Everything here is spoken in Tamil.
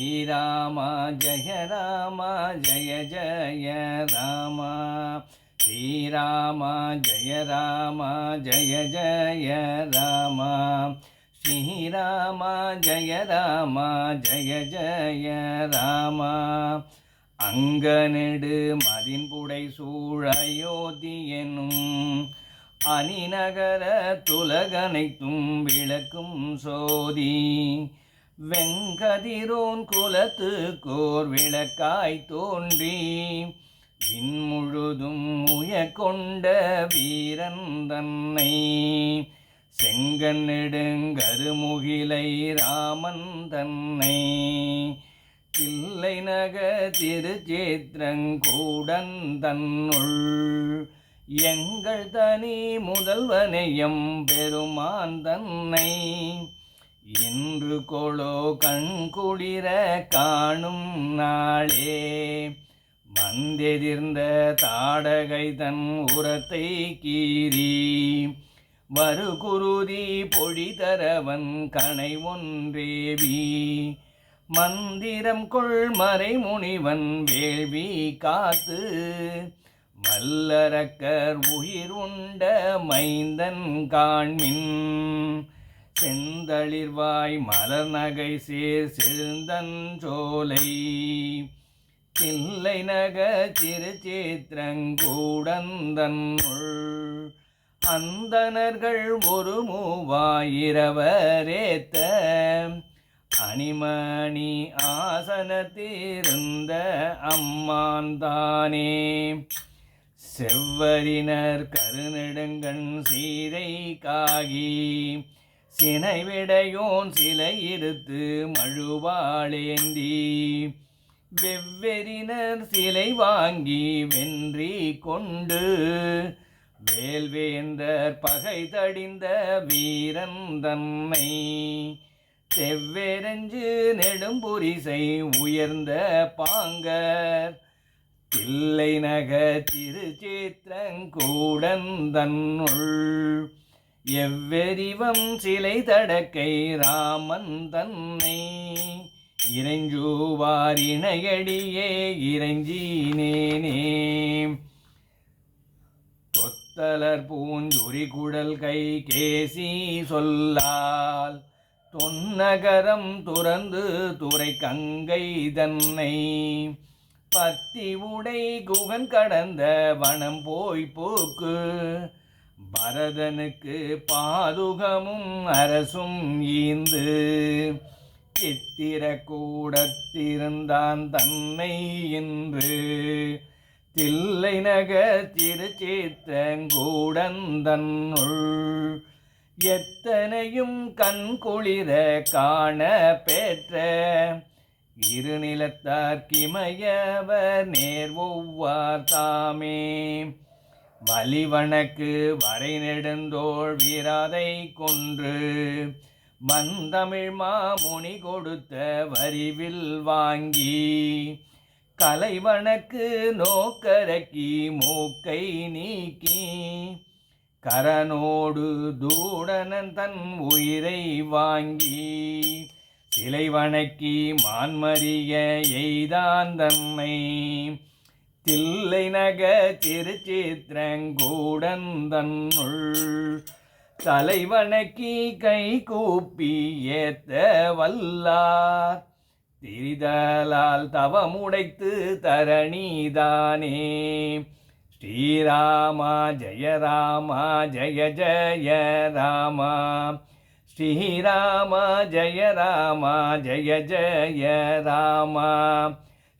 ஸ்ரீராமா ஜய ராமா ஜய ஜய ராமா. ஸ்ரீராமா ஜெய ராமா ஜெய ஜய ராமா. ஸ்ரீராமா ஜெய ராமா ஜய ஜய ராமா. அங்கனெடு மதின்புடை சூழயோதி எனும் அணிநகர துலகனைத்தும் விளக்கும் சோதி. வெங்கதிரோன் குலத்து கோர் விளக்காய் தோன்றி விண்முழுதும் கொண்ட வீரன் தன்னை. செங்கன்னெடுங்கருமுகிலை ராமன் தன்னை. தில்லை நக திருச்சேத்திரங்கூடன் தன்னுள் எங்கள் தனி முதல்வனையம் பெருமான் தன்னை. என் என்று கொளோ கண்குளிர காணும் நாளே. வந்தெதிர்ந்த தாடகை தன் உரத்தை கீறி. மறுகுருதி பொழி தரவன் கனை ஒன்றேவி மந்திரம் கொள் மறை முனிவன் வேள்வி காத்து. வல்லரக்கர் உயிர் உண்ட மைந்தன் காண்மின். செந்தளிர்வாய் மலர் நகை சேர் செழுந்தன் சோலை. தில்லை நக திருச்சேத்திரங்கூடந்தன்னுள் அந்தனர்கள் ஒரு மூவாயிரவரேத்த அணிமணி ஆசனத்திருந்த அம்மான் தானே. செவ்வரினர் கருநெடுங்கண் சீதை காகி. சினைவிடையோன் சிலை இருத்து மழுவாளேந்தி. வெவ்வெறினர் சிலை வாங்கி வென்றி கொண்டு வேல்வேந்தர் பகை தடிந்த வீரன் தன்னை. செவ்வேரஞ்சு நெடும்புரிசை உயர்ந்த பாங்கர். தில்லை நக திருச்சேத்திரங்கூடன் தன்னுள் எவ்வெறிவம் சிலை தடக்கை ராமன் தன்னை இறைஞ்சூவார் இணையடியே இறைஞ்சினேனே. தொத்தலர் பூஞ்சுரி குடல் கை கேசி சொல்லால் தொன்னகரம் துறந்து துறை கங்கை தன்னை. பத்தி உடை குகன் கடந்த வனம் போய் போக்கு பரதனுக்கு பாதுகமும் அரசும் ஈந்து சித்திர கூடத்திருந்தான் தன்னை என்று தில்லை நகர் திருச்சேத்தங்கூடந்தன்னுள் எத்தனையும் கண் குளிர காண பெற்ற. இருநிலத்தார்க்கிமயவர் நேர் ஒவ்வார் தாமே. வலிவனக்கு வரை நெடுந்தோள் வீராதை கொன்று வந்தமிழ் மாமுனி கொடுத்த வரிவில் வாங்கி கலைவனக்கு நோக்கரக்கி மூக்கை நீக்கி கரனோடு தூடனன் தன் உயிரை வாங்கி சிலை வணக்கி மான்மறிய எய்தான் தன்னை தில்லை நக திருச்சித்திரங்கூடந்தன்னுள் தலைவணக்கி கை கூப்பி ஏத்த வல்லார். திரிதலால் தவமுடைத்து தரணிதானே. ஸ்ரீராமா ஜெய ராமா ஜய ஜெய ராமா. ஸ்ரீராமா ஜெய ராமா ஜய ஜெய ராமா.